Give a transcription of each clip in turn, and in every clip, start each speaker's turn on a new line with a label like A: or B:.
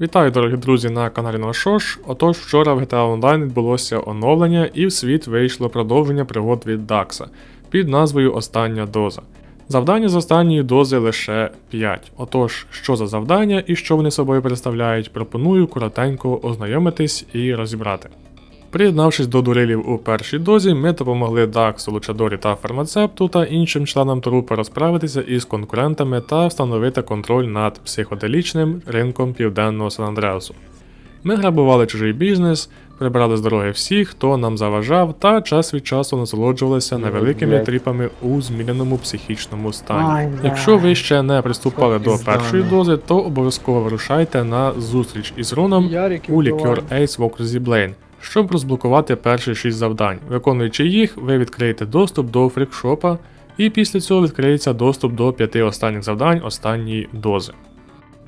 A: Вітаю, дорогі друзі, на каналі Нашош. Отож, вчора в GTA Online відбулося оновлення і в світ вийшло продовження пригод від Дакса під назвою Остання доза. Завдання з останньої дози лише 5. Отож, що за завдання і що вони собою представляють, пропоную коротенько ознайомитись і розібрати. Приєднавшись до дурилів у першій дозі, ми допомогли Даксу, Лучадорі та Фармацепту та іншим членам трупи розправитися із конкурентами та встановити контроль над психоделічним ринком південного Сан-Андреасу. Ми грабували чужий бізнес, прибрали з дороги всіх, хто нам заважав, та час від часу насолоджувалися
B: Ну,
A: невеликими тріпами у зміненому психічному стані. Якщо ви ще не приступали до першої дози, то обов'язково вирушайте на зустріч із Роном у. Liquor Ace в окрузі Блейн, щоб розблокувати перші 6 завдань. Виконуючи їх, ви відкриєте доступ до фрікшопа, і після цього відкриється доступ до 5 останніх завдань останньої дози.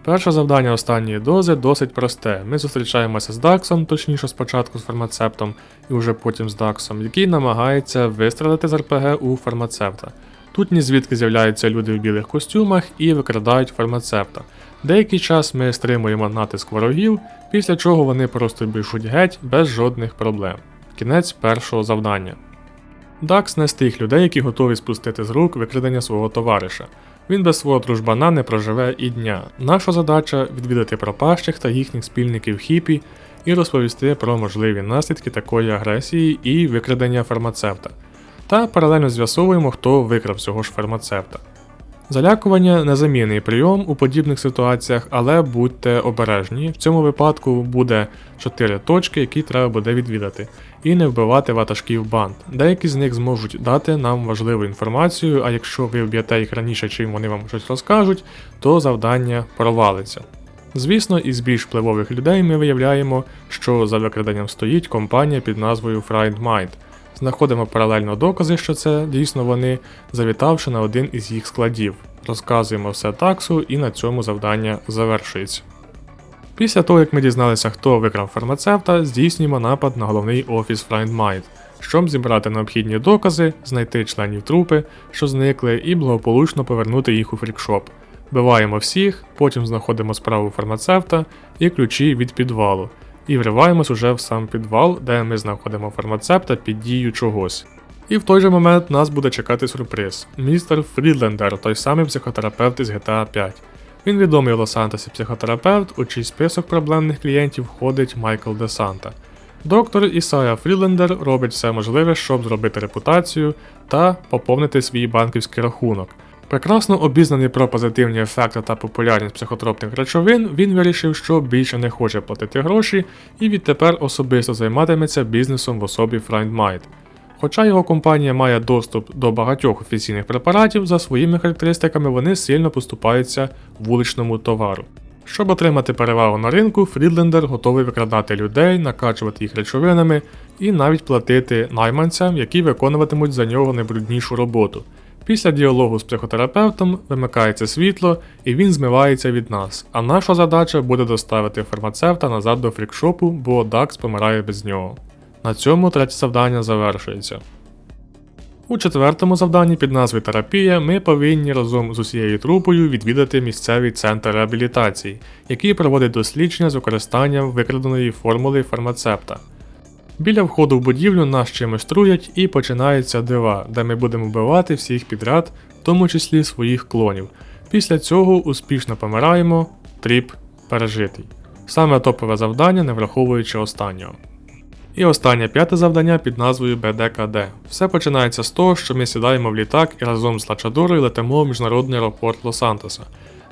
A: Перше завдання останньої дози досить просте. Ми зустрічаємося з Даксом, точніше спочатку з фармацептом і вже потім з Даксом, який намагається вистрелити з РПГ у фармацевта. Тут ні звідки з'являються люди в білих костюмах і викрадають фармацевта. Деякий час ми стримуємо натиск ворогів, після чого вони просто біжуть геть без жодних проблем. Кінець першого завдання. Дакс не з тих людей, які готові спустити з рук викрадення свого товариша. Він без свого дружбана не проживе і дня. Наша задача відвідати пропащих та їхніх спільників хіпі і розповісти про можливі наслідки такої агресії і викрадення фармацевта. Та паралельно з'ясовуємо, хто викрав цього ж фармацевта. Залякування незамінний прийом у подібних ситуаціях, але будьте обережні. В цьому випадку буде 4 точки, які треба буде відвідати, і не вбивати ватажків банд. Деякі з них зможуть дати нам важливу інформацію, а якщо ви вб'єте їх раніше, чим вони вам щось розкажуть, то завдання провалиться. Звісно, із більш впливових людей ми виявляємо, що за викраденням стоїть компанія під назвою Fried Mind. Знаходимо паралельно докази, що це дійсно вони, завітавши на один із їх складів. Розказуємо все таксу і на цьому завдання завершується. Після того, як ми дізналися, хто викрав фармацевта, здійснюємо напад на головний офіс FriendMind, щоб зібрати необхідні докази, знайти членів трупи, що зникли, і благополучно повернути їх у фрікшоп. Вбиваємо всіх, потім знаходимо справу фармацевта і ключі від підвалу, і вриваємось уже в сам підвал, де ми знаходимо фармацевта під дією чогось. І в той же момент нас буде чекати сюрприз. Містер Фрідлендер, той самий психотерапевт із GTA 5. Він відомий у Лос-Сантосі психотерапевт, у чий список проблемних клієнтів входить Майкл Де Санта. Доктор Ісая Фрілендер робить все можливе, щоб зробити репутацію та поповнити свій банківський рахунок. Прекрасно обізнаний про позитивні ефекти та популярність психотропних речовин, він вирішив, що більше не хоче платити гроші і відтепер особисто займатиметься бізнесом в особі FriendMind. Хоча його компанія має доступ до багатьох офіційних препаратів, за своїми характеристиками вони сильно поступаються вуличному товару. Щоб отримати перевагу на ринку, Фрідлендер готовий викрадати людей, накачувати їх речовинами і навіть платити найманцям, які виконуватимуть за нього найбруднішу роботу. Після діалогу з психотерапевтом вимикається світло і він змивається від нас. А наша задача буде доставити фармацевта назад до фрікшопу, бо Дакс помирає без нього. На цьому третє завдання завершується. У четвертому завданні під назвою Терапія ми повинні разом з усією трупою відвідати місцевий центр реабілітації, який проводить дослідження з використанням викраденої формули фармацепта. Біля входу в будівлю нас чимось труять і починаються дива, де ми будемо вбивати всіх підряд, в тому числі своїх клонів. Після цього успішно помираємо, тріп пережитий. Саме топове завдання, не враховуючи останнього. І останнє п'яте завдання під назвою БДКД. Все починається з того, що ми сідаємо в літак і разом з Лачадорою летимо в міжнародний аеропорт Лос-Сантоса,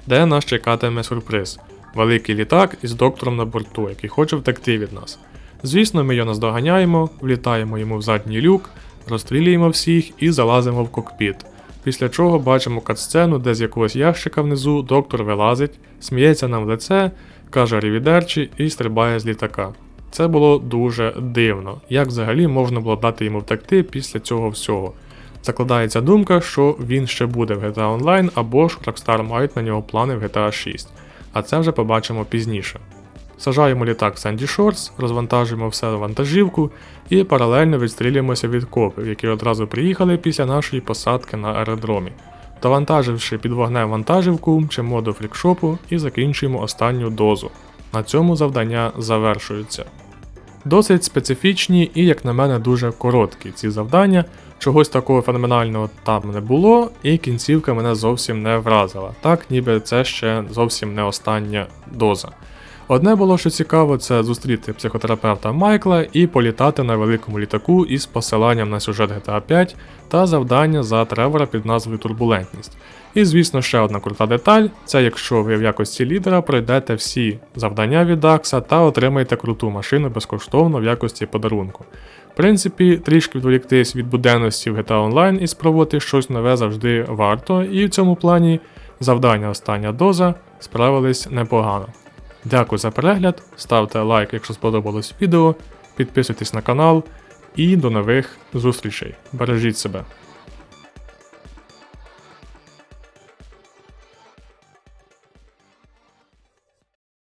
A: де нас чекатиме сюрприз великий літак із доктором на борту, який хоче втекти від нас. Звісно, ми його наздоганяємо, влітаємо йому в задній люк, розстрілюємо всіх і залазимо в кокпіт. Після чого бачимо катсцену, де з якогось ящика внизу доктор вилазить, сміється нам в лице, каже рівідерчі і стрибає з літака. Це було дуже дивно, як взагалі можна було дати йому втекти після цього всього. Закладається думка, що він ще буде в GTA Online або ж Rockstar мають на нього плани в GTA 6, а це вже побачимо пізніше. Сажаємо літак в Санді Шорс, розвантажуємо все вантажівку і паралельно відстрілюємося від копів, які одразу приїхали після нашої посадки на аеродромі. Довантаживши під вогнем вантажівку, мчимо до флікшопу і закінчуємо останню дозу. На цьому завдання завершуються. Досить специфічні і, як на мене, дуже короткі ці завдання. Чогось такого феноменального там не було, і кінцівка мене зовсім не вразила. Так, ніби це ще зовсім не остання доза. Одне було, що цікаво, це зустріти психотерапевта Майкла і політати на великому літаку із посиланням на сюжет GTA 5 та завдання за Тревора під назвою Турбулентність. І звісно, ще одна крута деталь: це якщо ви в якості лідера пройдете всі завдання від Дакса та отримаєте круту машину безкоштовно в якості подарунку. В принципі, трішки відволіктись від буденності в GTA Online і спробувати щось нове завжди варто, і в цьому плані завдання остання доза справились непогано. Дякую за перегляд, ставте лайк, якщо сподобалось відео, підписуйтесь на канал і до нових зустрічей. Бережіть себе.